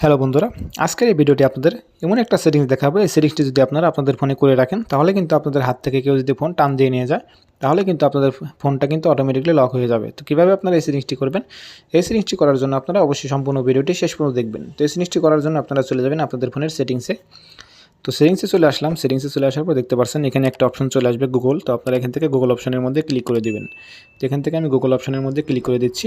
Hello বন্ধুরা, আজকের এই ভিডিওটি আপনাদের এমন একটা সেটিংস দেখাবো। এই সেটিংসটি যদি আপনারা আপনাদের ফোনে করে রাখেন, তাহলে কিন্তু আপনাদের হাত থেকে কেউ যদি ফোন টান দিয়ে নিয়ে যায়, তাহলে কিন্তু আপনাদের ফোনটা কিন্তু অটোমেটিকলি লক হয়ে যাবে। তো কীভাবে আপনারা এই সেটিংসটি করবেন? এই সেটিংসটি করার জন্য আপনারা অবশ্যই সম্পূর্ণ ভিডিওটি শেষ পর্যন্ত দেখবেন। তো এই সেটিংসটি করার জন্য আপনারা চলে যাবেন আপনাদের ফোনের সেটিংসে তো সেটিংসে চলে আসলাম। সেটিংসে চলে আসার পর দেখতে পাচ্ছেন এখানে একটা অপশন চলে আসবে গুগল তো আপনারা এখান থেকে গুগল অপশনের মধ্যে ক্লিক করে দিবেন। তো এখান থেকে আমি গুগল অপশনের মধ্যে ক্লিক করে দিচ্ছি।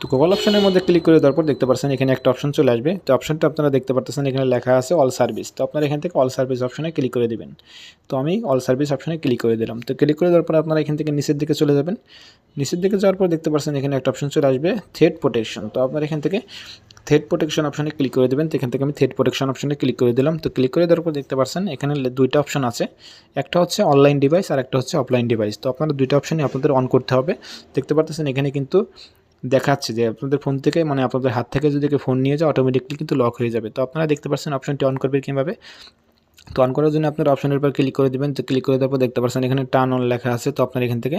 তো গুগল অপশনের মধ্যে ক্লিক করে দেওয়ার পর দেখতে পাচ্ছেন এখানে একটা অপশন চলে আসবে। তো অপশনটা আপনারা দেখতে পাচ্ছেন এখানে লেখা আছে অল সার্ভিস তো আপনারা এখান থেকে অল সার্ভিস অপশনে ক্লিক করে দেবেন। তো আমি অল সার্ভিস অপশনে ক্লিক করে দিলাম। তো ক্লিক করে দেওয়ার পর আপনারা এখান থেকে নিচের দিকে চলে যাবেন। নিচের দিকে যাওয়ার পর দেখতে পাচ্ছেন এখানে একটা অপশন চলে আসবে থ্রেড প্রোটেকশন তো আপনারা এখান থেকে থ্রেড প্রোটেকশন অপশনে ক্লিক করে দেবেন। তো এখান থেকে আমি থ্রেড প্রোটেকশন অপশনে ক্লিক করে দিলাম। তো ক্লিক করে দেওয়ার পর দেখতে পাচ্ছেন এখানে দুইটা অপশন আছে। একটা হচ্ছে অনলাইন ডিভাইস আর একটা হচ্ছে অফলাইন ডিভাইস তো আপনারা দুইটা অপশনই আপনাদের অন করতে হবে। দেখতে পাচ্ছেন এখানে কিন্তু দেখাচ্ছে যে আপনাদের ফোন থেকে মানে আপনাদের হাত থেকে যদি ফোন নিয়ে যায় অটোমেটিকলি কিন্তু লক হয়ে যাবে। তো আপনারা দেখতে পাচ্ছেন অপশনটি অন করবে কীভাবে? তো অন করার জন্য আপনার অপশনের উপর ক্লিক করে দেবেন। তো ক্লিক করে দেওয়ার পর দেখতে পাচ্ছেন এখানে টার্ন অন লেখা আছে। তো আপনার এখান থেকে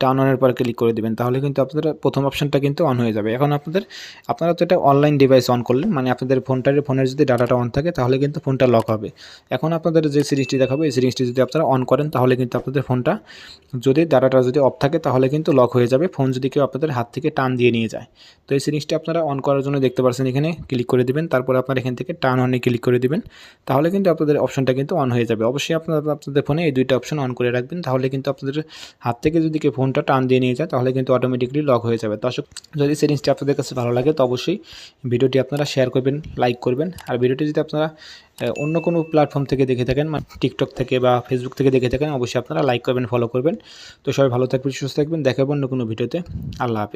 টার্ন অনের পর ক্লিক করে দেবেন। তাহলে কিন্তু আপনাদের প্রথম অপশনটা কিন্তু অন হয়ে যাবে। এখন আপনাদের, আপনারা তো এটা অনলাইন ডিভাইস অন করলেন। মানে আপনাদের ফোনটার ফোনের যদি ডাটাটা অন থাকে, তাহলে কিন্তু ফোনটা লক হবে। এখন আপনাদের যে সিরিজটি দেখাবো, এই সিরিজটি যদি আপনারা অন করেন, তাহলে কিন্তু আপনাদের ফোনটা যদি ডাটাটা যদি অফ থাকে, তাহলে কিন্তু লক হয়ে যাবে। ফোন যদি কেউ আপনাদের হাত থেকে টান দিয়ে নিয়ে যায়। তো এই সিরিজটি আপনারা অন করার জন্য দেখতে পাচ্ছেন এখানে ক্লিক করে দিবেন। তারপর আপনারা এখান থেকে টার্ন অনে ক্লিক করে দিবেন। তাহলে কিন্তু আপনাদের অপশনটা কিন্তু অন হয়ে যাবে। অবশ্যই আপনারা আপনাদের ফোনে এই দুইটা অপশন অন করে রাখবেন, তাহলে কিন্তু আপনাদের হাত থেকে যদি কেউ ফোনটা টান দিয়ে নিয়ে যায়, তাহলে কিন্তু অটোমেটিকলি লক হয়ে যাবে। দর্শক, যদি সেটিংসটি আপনাদের কাছে ভালো লাগে, তো অবশ্যই ভিডিওটি আপনারা শেয়ার করবেন লাইক করবেন। আর ভিডিওটি যদি আপনারা অন্য কোনো প্ল্যাটফর্ম থেকে দেখে থাকেন মানে টিকটক থেকে বা ফেসবুক থেকে দেখে থাকেন, অবশ্যই আপনারা লাইক করবেন ফলো করবেন। তো সবাই ভালো থাকবেন, সুস্থ থাকবেন দেখাবেন অন্য কোনো ভিডিওতে। আল্লাহ